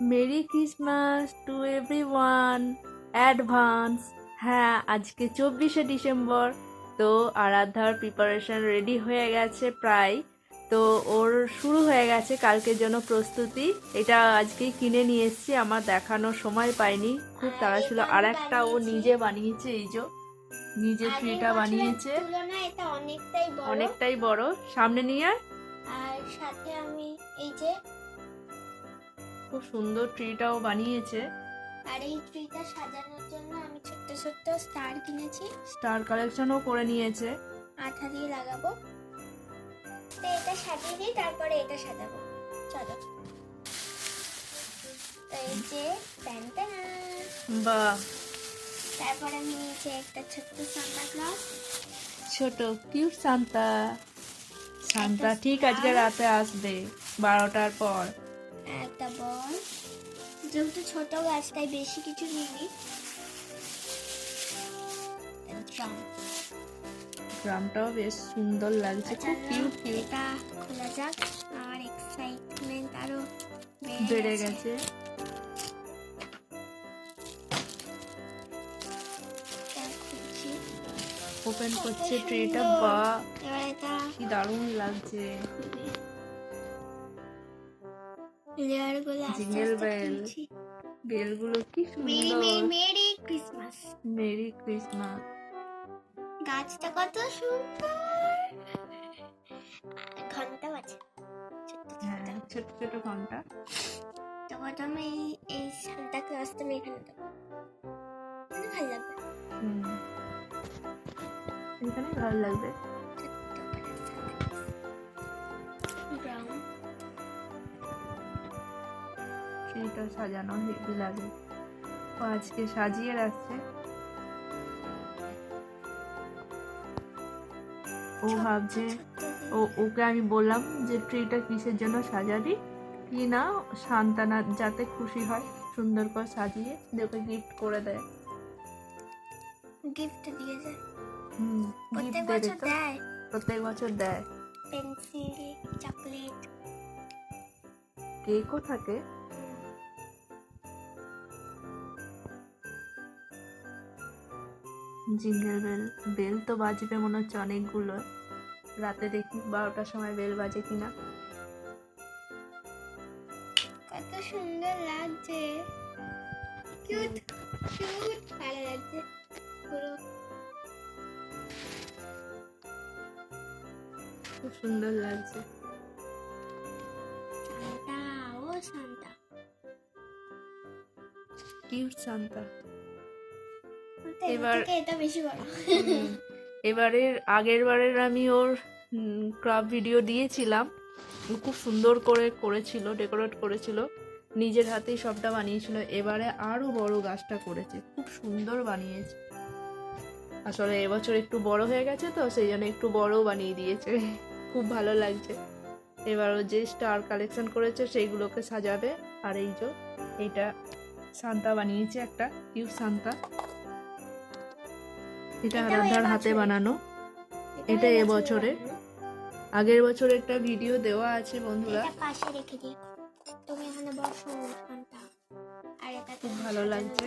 Merry Christmas to everyone advance. হ্যাঁ আজকে চব্বিশে ডিসেম্বর। তো আরাধ্যার প্রিপারেশন রেডি হয়ে গেছে প্রায়। তো ওর শুরু হয়ে গেছে কালকের জন্য প্রস্তুতি। এটা আজকেই কিনে নিয়ে এসেছি আমার দেখানোর সময় পাইনি। খুব তাড়া ছিল আর একটা ও নিজে বানিয়েছে এই যে। নিজে ট্রিটা বানিয়েছে। অনেকটাই বড়। সামনে নিয়ে আর সাথে আমি এই যে খুব সুন্দর ট্রিটাও বানিয়েছে। আর এই ট্রিটা সাজানোর জন্য আমি ছোট্ট ছোট্ট স্টার কিনেছি। স্টার কালেকশনও করে নিয়েছে। আঠা দিয়ে লাগাবো। তো এটা সাজিয়ে দিই তারপরে এটা সাজাবো। চলো। এই যে প্যান্টানা বা তারপরে আমি নিয়েছি একটা ছোট্ট সান্তা ক্লজ। ছোট কিউট সান্তা। সান্তা ঠিক আজকে রাতে আসবে বারোটার পর। একটা বল। যেহেতু ছোট গাছ তাই বেশি কিছু নিইনি। ড্রাম। গ্রামটাও বেশ সুন্দর লাগছে খুব কিউট কিউট এটা খোলা যাক। আমার এক্সাইটমেন্ট আরও বেড়ে গেছে। ওপেন করছে ট্রেটা। বা কি দারুণ লাগছে। বেলগুলো কি সুন্দর। Merry Christmas. Merry Christmas. গাছটা কত সুন্দর। ঘণ্টা আছে। হ্যাঁ ছোট ছোট ঘণ্টা। তো প্রথমে এই এই সান্তা ক্লজটা আমি এখানে দেবো ভালো লাগবে। হুম। এখানে ভালো লাগবে। সেইটা সাজানো হেভি লাগে। ও আজকে সাজিয়ে রাখছে। ও ভাবছে ও ওকে আমি বললাম যে ট্রিটা কিসের জন্য সাজাবি? কি না সান্তানা যাতে খুশি হয় সুন্দর করে সাজিয়ে ওকে গিফট করে দেয়। গিফট দিয়ে যায় হুম প্রত্যেক বছর দেয়? প্রত্যেক বছর দেয়। Pencil chocolate. কেকও থাকে জিঙ্গেল বেল বেল তো বাজবে মনে হচ্ছে অনেকগুলো। রাতে দেখি বারোটার সময় বেল বাজে কিনা। কত সুন্দর লাগছে। কিউট কিউট ভালো লাগছে। পুরো। খুব সুন্দর লাগছে। সান্তা ও সান্তা। Cute Santa. এবার এটা বেশি বড়। এবারের আগের বারের আমি ওর ক্রাফট ভিডিও দিয়েছিলাম। খুব সুন্দর করে করেছিল ডেকোরেট করেছিল। নিজের হাতেই সবটা বানিয়েছিল। এবারে আরও বড় গাছটা করেছে। খুব সুন্দর বানিয়েছে। আসলে এবছর একটু বড় হয়ে গেছে তো সেই জন্য একটু বড় বানিয়ে দিয়েছে। খুব ভালো লাগছে। এবার ও যে স্টার কালেকশন করেছে সেইগুলোকে সাজাবে। আর এই যে এইটা সান্তা বানিয়েছে একটা কিউ সান্তা। এটা রাধার আরাধ্যার হাতে বানানো। এটা এবছরে। আগের বছর একটা ভিডিও দেওয়া আছে বন্ধুরা। এটা পাশে রেখে দিই তুমি এখানে বসো আর এটা খুব ভালো লাগছে।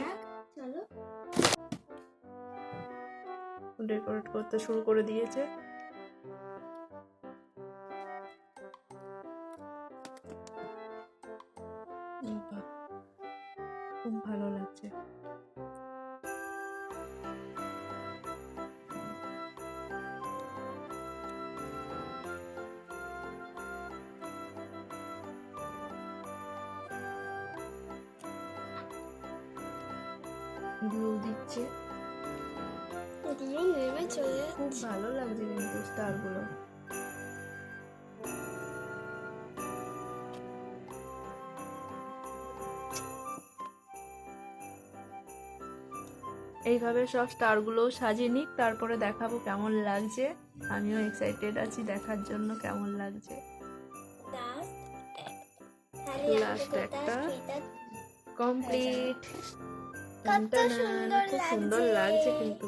চলো। ডেকোরেট করতে শুরু করে দিয়েছে। গ্লু দিচ্ছে। এদিকে নেমে চলে খুব ভালো লাগছে কিন্তু স্টারগুলো। এইভাবে সব স্টারগুলো সাজিয়ে নিক তারপরে দেখাবো কেমন লাগছে। আমিও এক্সাইটেড আছি দেখার জন্য কেমন লাগছে। লাস্ট। একটা কমপ্লিট কত সুন্দর সুন্দর লাগছে। কিন্তু।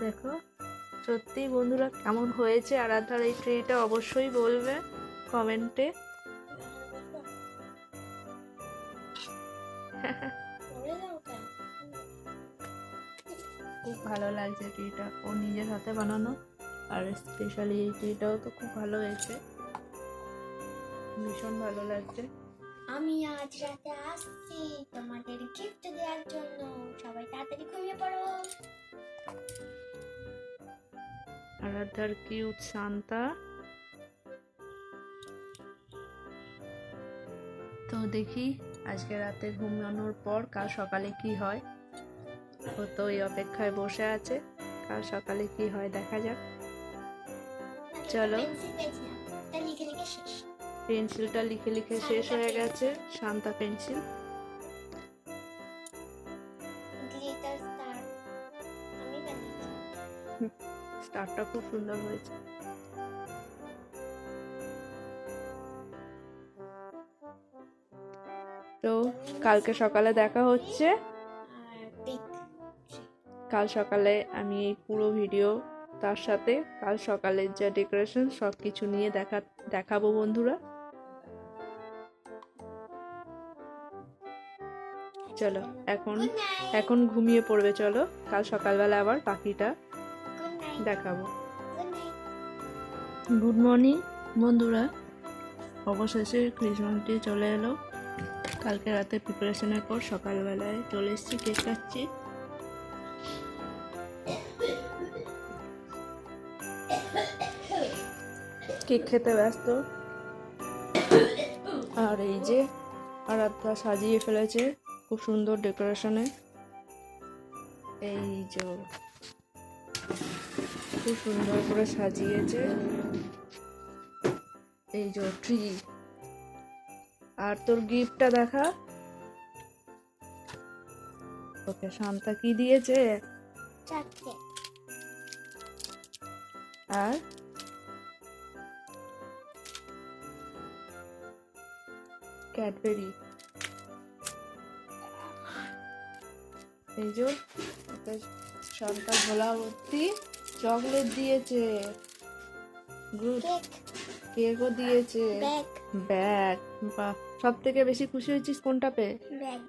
দেখো সত্যি বন্ধুরা কেমন হয়েছে আরাধার এই ট্রিটা অবশ্যই বলবে কমেন্টে। খুব ভালো লাগছে ট্রিটা ও নিজের হাতে বানানো। আর স্পেশালি এই ট্রিটাও তো খুব ভালো হয়েছে। ভীষণ ভালো লাগছে। আমি আজ রাতে আসছি তোমাদের গিফট দেওয়ার জন্য। সবাই তাড়াতাড়ি ঘুমিয়ে পড়ো। আরাধার কিউট শান্তা তো দেখি আজকে রাতে ঘুমানোর পর কাল সকালে কি হয়? ও তো ওই অপেক্ষায় বসে আছে কাল সকালে কি হয় দেখা যাক। চলো। পেন্সিলটা লিখে লিখে শেষ হয়ে গেছে শান্তা পেন্সিল। স্টারটা খুব সুন্দর হয়েছে। তো কালকে সকালে দেখা হচ্ছে। কাল সকালে আমি এই পুরো ভিডিও তার সাথে কাল সকালের যা ডেকোরেশন সব কিছু নিয়ে দেখা দেখাবো বন্ধুরা। চলো এখন এখন ঘুমিয়ে পড়বে চলো। কাল সকালবেলা আবার পাখিটা দেখাবো। গুড মর্নিং বন্ধুরা। অবশেষে ক্রিসমাস ডে চলে এলো। কালকে রাতে প্রিপারেশনের পর সকালবেলায় চলে এসেছি কেক কাটছি কেক খেতে ব্যস্ত। আর এই যে আরাধ্যা সাজিয়ে ফেলেছে। খুব সুন্দর ডেকোরেশনে। এই যে খুব সুন্দর করে সাজিয়েছে। এই যে ট্রি আর তোর গিফটটা দেখা। ওকে শান্তা কি দিয়েছে? আর? ক্যাডবেরি এই যে ওকে শান্তা ভোলা ভর্তি চকলেট দিয়েছে। গুড। কেকও দিয়েছে। ব্যাগ। বাহ। সব থেকে বেশি খুশি হয়েছিস কোনটা পেয়ে? Bag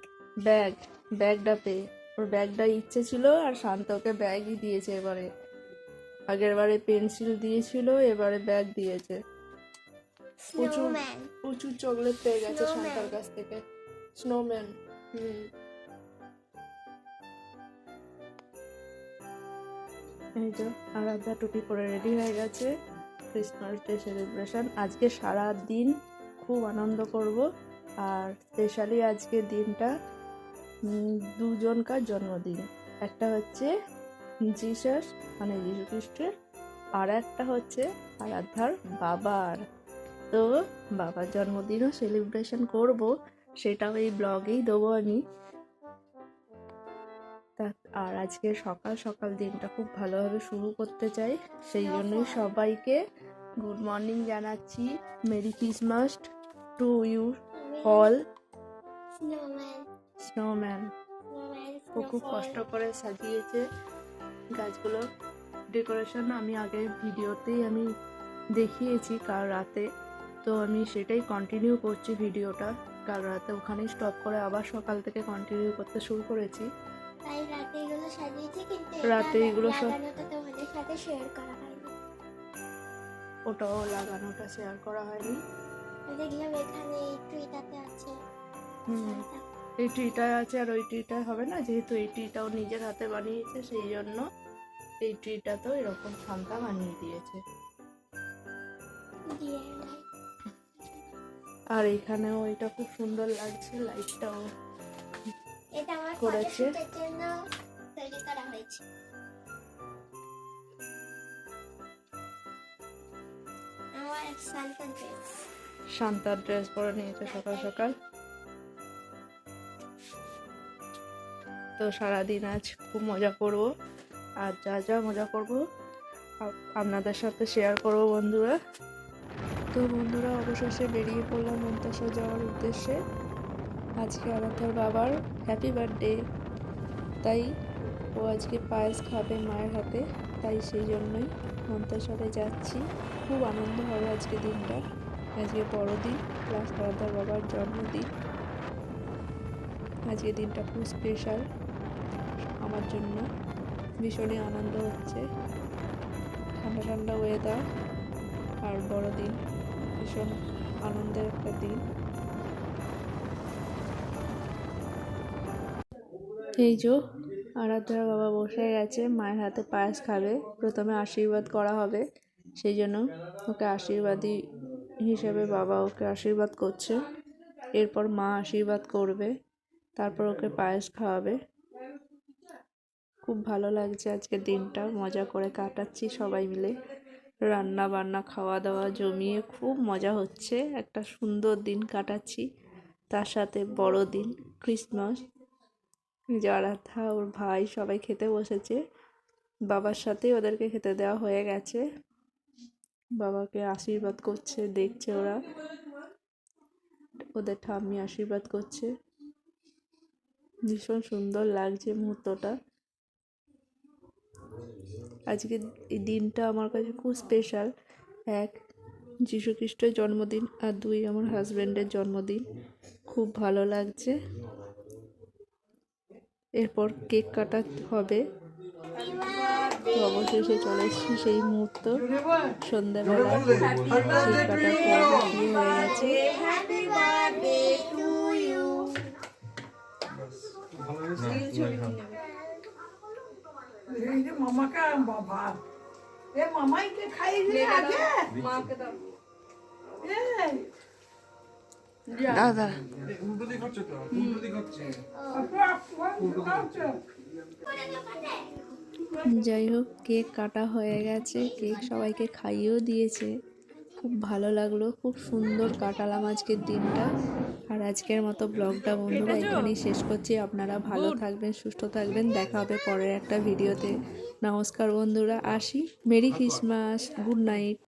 bag. ব্যাগটা পেয়ে ওর ব্যাগটা ইচ্ছে ছিল আর শান্ত ওকে ব্যাগই দিয়েছে এবারে। আগের বারে পেন্সিল দিয়েছিল এবারে ব্যাগ দিয়েছে। প্রচুর প্রচুর চকলেট পেয়ে গেছে. শান্তার কাছ থেকে। স্নোম্যান হুম। এই তো আরাধ্যা টুপি পরে রেডি হয়ে গেছে। ক্রিসমাস ডে সেলিব্রেশন আজকে সারা দিন খুব আনন্দ করব। আর স্পেশালি আজকে দিনটা দুজনকার জন্মদিন। একটা হচ্ছে জিসাস মানে যীশু খ্রিস্টের আর একটা হচ্ছে আরাধ্যার বাবার। তো বাবার জন্মদিনও সেলিব্রেশন করব। সেটাও এই ব্লগেই দেবো আমি। আর আজকে সকাল সকাল দিনটা খুব ভালোভাবে শুরু করতে চাই। সেই জন্যই সবাইকে গুড মর্নিং জানাচ্ছি। Merry Christmas to you all. Snowman. ও খুব কষ্ট করে সাজিয়েছে গাছগুলো। ডেকোরেশন আমি আগে ভিডিওতেই আমি দেখিয়েছি কাল রাতে। তো আমি সেটাই কন্টিনিউ করছি ভিডিওটা। কাল রাতে ওখানেই স্টপ করে আবার সকাল থেকে কন্টিনিউ করতে শুরু করেছি। তাই রাতে এগুলো সাজিয়েছি কিন্তু রাতে এগুলো সব- তোমাদের সাথে শেয়ার করা হয়নি। ওটাও লাগানোটা শেয়ার করা হয়নি। দেখলাম এখানে এই ট্রিটাতে আছে। এই আছে আর ওই ট্রিটা হবে না? যেহেতু এই ট্রিটাও নিজের হাতে বানিয়েছে সেই জন্য এই ট্রিটা তো এরকম শান্তা বানিয়ে দিয়েছে। আর এখানেও এটা খুব সুন্দর লাগছে লাইটটাও এটা আমার করেছে। জন্য তৈরি করা হয়েছে। আমার সান্তা ড্রেস। শান্তার ড্রেস পরে নিয়েছে সকাল সকাল। তো সারাদিন আজ খুব মজা করব। আর যা যা মজা করব আপ- আপনাদের সাথে শেয়ার করব বন্ধুরা। তো বন্ধুরা অবশেষে বেরিয়ে পড়লাম মন্তাসা যাওয়ার উদ্দেশ্যে। আজকে আরাধ্যার বাবার হ্যাপি বার্থডে তাই ও আজকে পায়েস খাবে মায়ের হাতে, তাই সেই জন্যই মন্তাসরে যাচ্ছি। খুব আনন্দ হবে আজকে দিনটা। আজকে বড়দিন প্লাস আরাধ্যার বাবার জন্মদিন। আজকে দিনটা খুব স্পেশাল আমার জন্য। ভীষণই আনন্দ হচ্ছে। ঠান্ডা ঠান্ডা ওয়েদার আর বড়দিন ভীষণ আনন্দের একটা দিন। এই যে আরাধ্যার বাবা বসে গেছে, মায়ের হাতে পায়েস খাবে, প্রথমে আশীর্বাদ করা হবে, সেই জন্য ওকে আশীর্বাদী হিসেবে বাবা ওকে আশীর্বাদ করছে। এরপর মা আশীর্বাদ করবে, তারপর ওকে পায়েস খাওয়াবে। খুব ভালো লাগছে আজকের দিনটা, মজা করে কাটাচ্ছি সবাই মিলে। রান্না বান্না, খাওয়া দাওয়া জমিয়ে খুব মজা হচ্ছে, একটা সুন্দর দিন কাটাচ্ছি। তার সাথে বড়দিন, ক্রিসমাস। আরাধ্যা ওর ভাই সবাই খেতে বসেছে। বাবার সাথেই ওদেরকে খেতে দেওয়া হয়ে গেছে। বাবাকে আশীর্বাদ করছে, দেখছে ওরা। ওদের ঠাম্মি আশীর্বাদ করছে। ভীষণ সুন্দর লাগছে মুহূর্তটা। আজকে এই দিনটা আমার কাছে খুব স্পেশাল এক যীশু খ্রিস্টের জন্মদিন আর দুই, আমার হাজব্যান্ডের জন্মদিন। খুব ভালো লাগছে। এরপর কেক কাটা হবে। তো অবশেষে চলে এসেছি সেই মুহূর্ত সন্ধ্যাবেলা। কেক কাটার পর্ব শুরু হয়ে গেছে। মামাকে বাবা। এ মামাইকে খাইয়ে দিলে আগে? এই, দাদা উল্টো দিক হচ্ছে তো উল্টো দিক হচ্ছে আপু, আপু, খাওয়াচ্ছো? যাই হোক কেক কাটা হয়ে গেছে কেক সবাইকে খাইয়েও দিয়েছে। খুব ভালো লাগল খুব সুন্দর কাটালাম আজকের দিনটা। আর আজকের মতো ব্লগটা বন্ধুরা এখানেই শেষ করছি। আপনারা ভালো থাকবেন সুস্থ থাকবেন। দেখা হবে পরের একটা ভিডিওতে। নমস্কার বন্ধুরা। আসি। Merry Christmas. Good night.